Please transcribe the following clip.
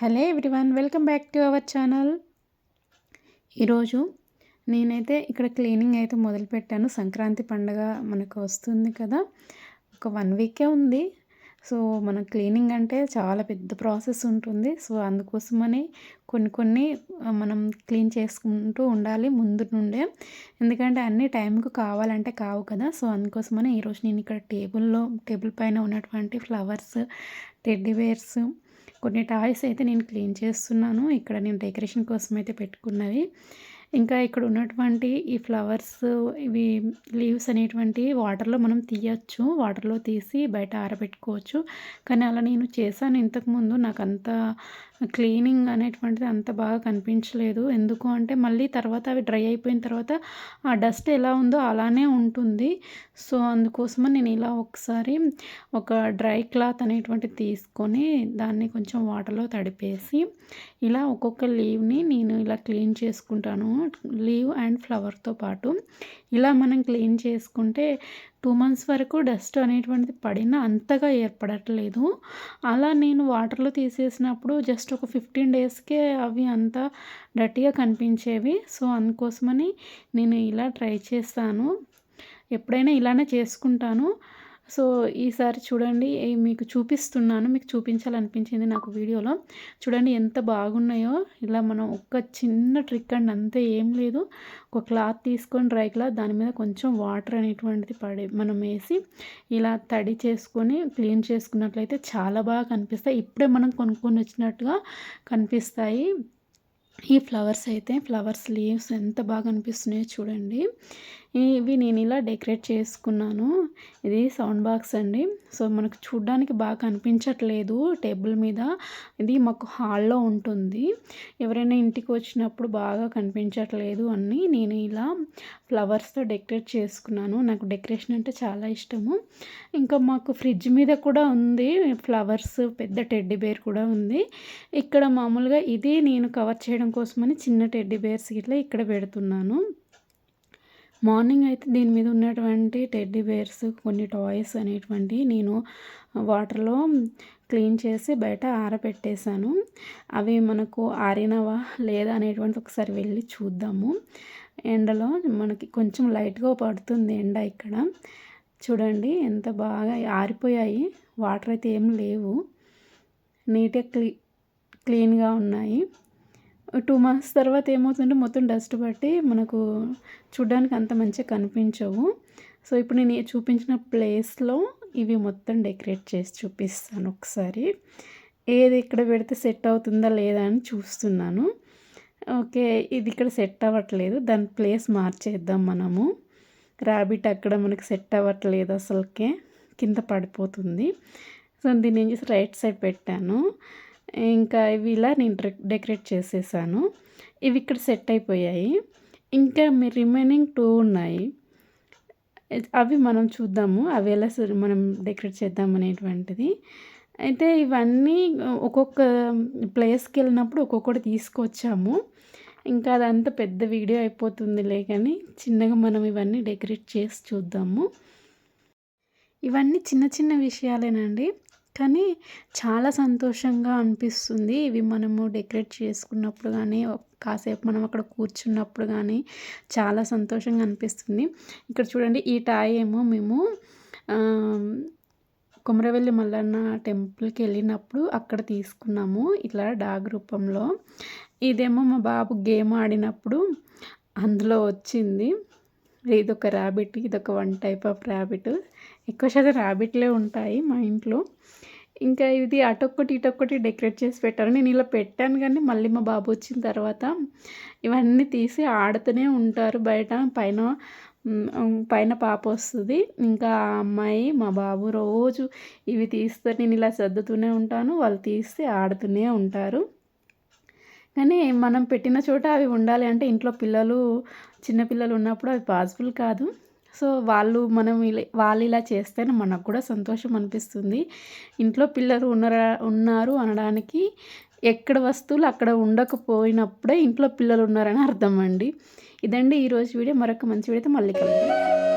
Hello everyone welcome back to our channel. ఈరోజు నేనైతే ఇక్కడ క్లీనింగ్ అయితే మొదలుపెట్టాను. సంక్రాంతి పండుగ మనకు వస్తుంది కదా ఒక వన్ వీకే ఉంది. సో మన క్లీనింగ్ అంటే చాలా పెద్ద ప్రాసెస్ ఉంటుంది. సో అందుకోసమని కొన్ని కొన్ని మనం క్లీన్ చేసుకుంటూ ఉండాలి ముందు నుండే. ఎందుకంటే అన్ని టైంకు కావాలంటే కావు కదా. సో అందుకోసమని ఈరోజు నేను ఇక్కడ టేబుల్లో టేబుల్ పైన ఉన్నటువంటి ఫ్లవర్స్ టెడ్డీవేర్స్ కొన్ని టాయ్స్ అయితే నేను క్లీన్ చేస్తున్నాను. ఇక్కడ నేను డెకరేషన్ కోసం అయితే పెట్టుకున్నవి. ఇంకా ఇక్కడ ఉన్నటువంటి ఈ ఫ్లవర్స్ ఇవి లీవ్స్ అనేటువంటి వాటర్లో మనం తీయచ్చు. వాటర్లో తీసి బయట ఆరబెట్టుకోవచ్చు. కానీ అలా నేను చేశాను ఇంతకుముందు. నాకు అంత క్లీనింగ్ అనేటువంటిది అంత బాగా కనిపించలేదు. ఎందుకు అంటే మళ్ళీ తర్వాత అవి డ్రై అయిపోయిన తర్వాత ఆ డస్ట్ ఎలా ఉందో అలానే ఉంటుంది. సో అందుకోసమని నేను ఇలా ఒకసారి ఒక డ్రై క్లాత్ అనేటువంటిది తీసుకొని దాన్ని కొంచెం వాటర్లో తడిపేసి ఇలా ఒక్కొక్క లీవ్ని నేను ఇలా క్లీన్ చేసుకుంటాను. లీవ్ అండ్ ఫ్లవర్తో పాటు ఇలా మనం క్లీన్ చేసుకుంటే టూ మంత్స్ వరకు డస్ట్ అనేటువంటిది పడినా అంతగా ఏర్పడట్లేదు. అలా నేను వాటర్లో తీసేసినప్పుడు జస్ట్ ఒక ఫిఫ్టీన్ డేస్కే అవి అంతా డర్టీగా కనిపించేవి. సో అందుకోసమని నేను ఇలా ట్రై చేస్తాను. ఎప్పుడైనా ఇలానే చేసుకుంటాను. సో ఈసారి చూడండి మీకు చూపిస్తున్నాను మీకు చూపించాలనిపించింది నాకు వీడియోలో. చూడండి ఎంత బాగున్నాయో. ఇలా మనం ఒక్క చిన్న ట్రిక్ అండి అంతే ఏం లేదు. ఒక క్లాత్ తీసుకొని డ్రై క్లాత్ దాని మీద కొంచెం వాటర్ అనేటువంటిది పడే మనం వేసి ఇలా తడి చేసుకొని క్లీన్ చేసుకున్నట్లయితే చాలా బాగా కనిపిస్తాయి. ఇప్పుడే మనం కొనుక్కొని వచ్చినట్టుగా కనిపిస్తాయి. ఈ ఫ్లవర్స్ అయితే ఫ్లవర్స్ లీవ్స్ ఎంత బాగా అనిపిస్తున్నాయో చూడండి. ఇవి నేను ఇలా డెకరేట్ చేసుకున్నాను. ఇది సౌండ్ బాక్స్ అండి. సో మనకు చూడ్డానికి బాగా కనిపించట్లేదు టేబుల్ మీద. ఇది మాకు హాల్లో ఉంటుంది. ఎవరైనా ఇంటికి వచ్చినప్పుడు బాగా కనిపించట్లేదు అని నేను ఇలా ఫ్లవర్స్తో డెకరేట్ చేసుకున్నాను. నాకు డెకరేషన్ అంటే చాలా ఇష్టము. ఇంకా మాకు ఫ్రిడ్జ్ మీద కూడా ఉంది. ఫ్లవర్స్ పెద్ద టెడ్డీ బేర్ కూడా ఉంది. ఇక్కడ మామూలుగా ఇది నేను కవర్ చేయడం కోసమని చిన్న టెడ్డీ బేర్స్ ఇట్లా ఇక్కడ పెడుతున్నాను. మార్నింగ్ అయితే దీని మీద ఉన్నటువంటి టెడ్డీ బేర్స్ కొన్ని టాయ్స్ అనేటువంటి నేను వాటర్లో క్లీన్ చేసి బయట ఆరబెట్టేశాను. అవి మనకు ఆరినవా లేదా అనేటువంటి ఒకసారి వెళ్ళి చూద్దాము. ఎండలో మనకి కొంచెం లైట్గా పడుతుంది ఎండ ఇక్కడ. చూడండి ఎంత బాగా ఆరిపోయాయి. వాటర్ అయితే ఏం లేవు. నీట్గా క్లీ క్లీన్గా ఉన్నాయి. టూ మంత్స్ తర్వాత ఏమవుతుందంటే మొత్తం డస్ట్ పట్టి మనకు చూడ్డానికి అంత మంచిగా కనిపించవు. సో ఇప్పుడు నేను చూపించిన ప్లేస్లో ఇవి మొత్తం డెకరేట్ చేసి చూపిస్తాను ఒకసారి. ఏది ఇక్కడ పెడితే సెట్ అవుతుందా లేదా అని చూస్తున్నాను. ఓకే ఇది ఇక్కడ సెట్ అవ్వట్లేదు. దాని ప్లేస్ మార్చేద్దాం మనము. ర్యాబిట్ అక్కడ మనకి సెట్ అవ్వట్లేదు అసలుకే. కింద పడిపోతుంది. సో దీన్ని ఏం చేసి రైట్ సైడ్ పెట్టాను. ఇంకా ఇవి ఇలా నేను డెకరేట్ చేసేసాను. ఇవి ఇక్కడ సెట్ అయిపోయాయి. ఇంకా మీ రిమైనింగ్ టూ ఉన్నాయి. అవి మనం చూద్దాము. అవి ఎలా మనం డెకరేట్ చేద్దాం అనేటువంటిది. అయితే ఇవన్నీ ఒక్కొక్క ప్లేస్కి వెళ్ళినప్పుడు ఒక్కొక్కటి తీసుకొచ్చాము. ఇంకా అదంతా పెద్ద వీడియో అయిపోతుందిలే కానీ చిన్నగా మనం ఇవన్నీ డెకరేట్ చేసి చూద్దాము. ఇవన్నీ చిన్న చిన్న విషయాలేనండి. కానీ చాలా సంతోషంగా అనిపిస్తుంది. ఇవి మనము డెకరేట్ చేసుకున్నప్పుడు కానీ కాసేపు మనం అక్కడ కూర్చున్నప్పుడు కానీ చాలా సంతోషంగా అనిపిస్తుంది. ఇక్కడ చూడండి ఈ టాయ్ ఏమో మేము కుమరవెల్లి మల్లన్న టెంపుల్కి వెళ్ళినప్పుడు అక్కడ తీసుకున్నాము ఇట్లా డాగ్ రూపంలో. ఇదేమో మా బాబు గేమ్ ఆడినప్పుడు అందులో వచ్చింది. ఇదొక ర్యాబిట్ ఇదొక వన్ టైప్ ఆఫ్ ర్యాబిట్ ఎక్కువ శాతం ర్యాబిట్లే ఉంటాయి మా ఇంట్లో. ఇంకా ఇది అటొక్కటి ఇటొక్కటి డెకరేట్ చేసి పెట్టారు. నేను ఇలా పెట్టాను కానీ మళ్ళీ మా బాబు వచ్చిన తర్వాత ఇవన్నీ తీసి ఆడుతూనే ఉంటారు బయట. పైన పైన పాప వస్తుంది. ఇంకా ఆ అమ్మాయి మా బాబు రోజు ఇవి తీస్తే నేను ఇలా సర్దుతూనే ఉంటాను. వాళ్ళు తీస్తే ఆడుతూనే ఉంటారు. కానీ మనం పెట్టిన చోట అవి ఉండాలి అంటే ఇంట్లో పిల్లలు చిన్నపిల్లలు ఉన్నప్పుడు అవి పాసిబుల్ కాదు. సో వాళ్ళు మనం ఇలా వాళ్ళు ఇలా చేస్తేనే మనకు కూడా సంతోషం అనిపిస్తుంది. ఇంట్లో పిల్లలు ఉన్నారా ఉన్నారు అనడానికి ఎక్కడ వస్తువులు అక్కడ ఉండకపోయినప్పుడే ఇంట్లో పిల్లలు ఉన్నారని అర్థం అండి. ఇదండి ఈరోజు వీడియో. మరొక మంచి వీడియోతో మళ్ళీ కలుద్దాం.